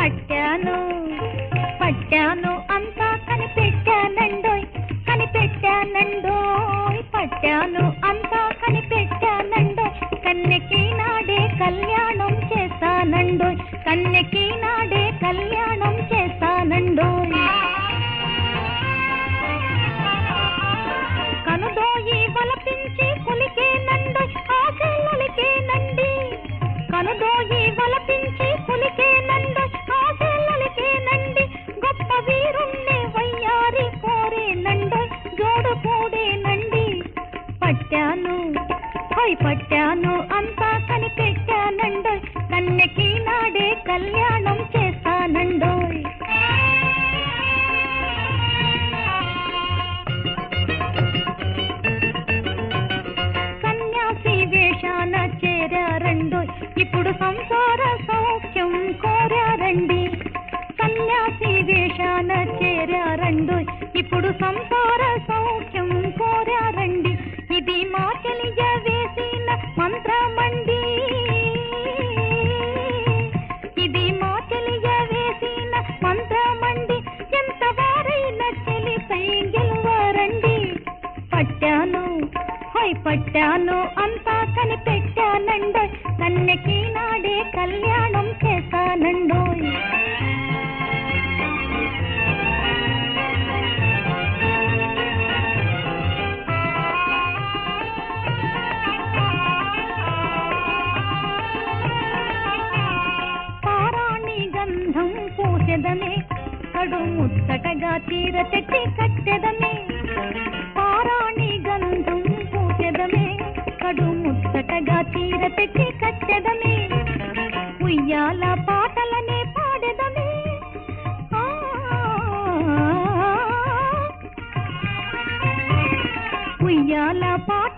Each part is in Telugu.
పట్టాను పట్టాను అంతా కనిపెట్టానండోయ్ కనిపెట్టానండోయ్ పట్టాను అంతా పట్టాను అంతా కనిపెట్టానండు. కన్నెకి నాడే కళ్యాణం చేస్తానండోయ్ కన్యాసి వేషాన చేరారండు. ఇప్పుడు సంసార సౌఖ్యం కోరారండి. కన్యాసి వేషాన చేరారండు. ఇప్పుడు సంసార ముచ్చటగా చీర తెచ్చి కట్టెదమే. పారాణి గంధం పూసెదమే కడు ముచ్చటగా చీర తెచ్చి కట్టెదమే. ఉయ్యాల పాటలనే పాడెదమే. ఆ, ఉయ్యాల పాటలనే పాడెదమే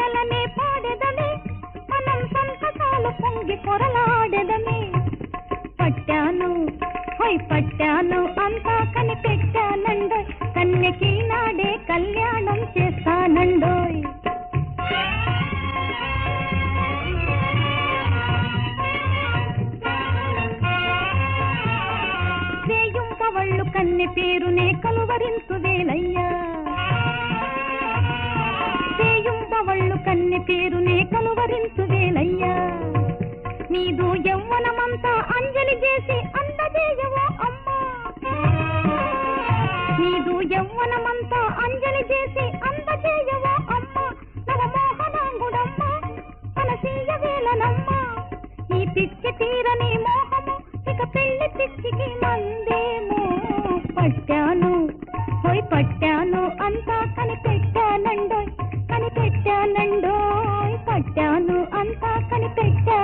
పట్టాను హోయ్ పట్టాను అంతా కన్నెకి నాడే కళ్యాణం చేస్తానండోయ్. వేయుంపవళ్ళు కన్నె పేరునే కలువరించు వేలయ్యా. వేయుంపవళ్ళు కన్నె పేరునే కలువరించు వేలయ్యా. నీదు యవ్వనమంతా అంజలి చేసి యవ్వనమంతా అంజలి చేసి అందచేయవా అమ్మ? నవమోహనాంగుడమ్మ మనసీయ వేలనమ్మ. ఈ పిచ్చి తీరని మోహము ఇక పెళ్ళి పిచ్చికి మందేమో పట్టాను. పోయి పట్టాను అంతా కనిపెట్టానండోయ్ కనిపెట్టానండోయ్ పట్టాను అంతా కనిపెట్టా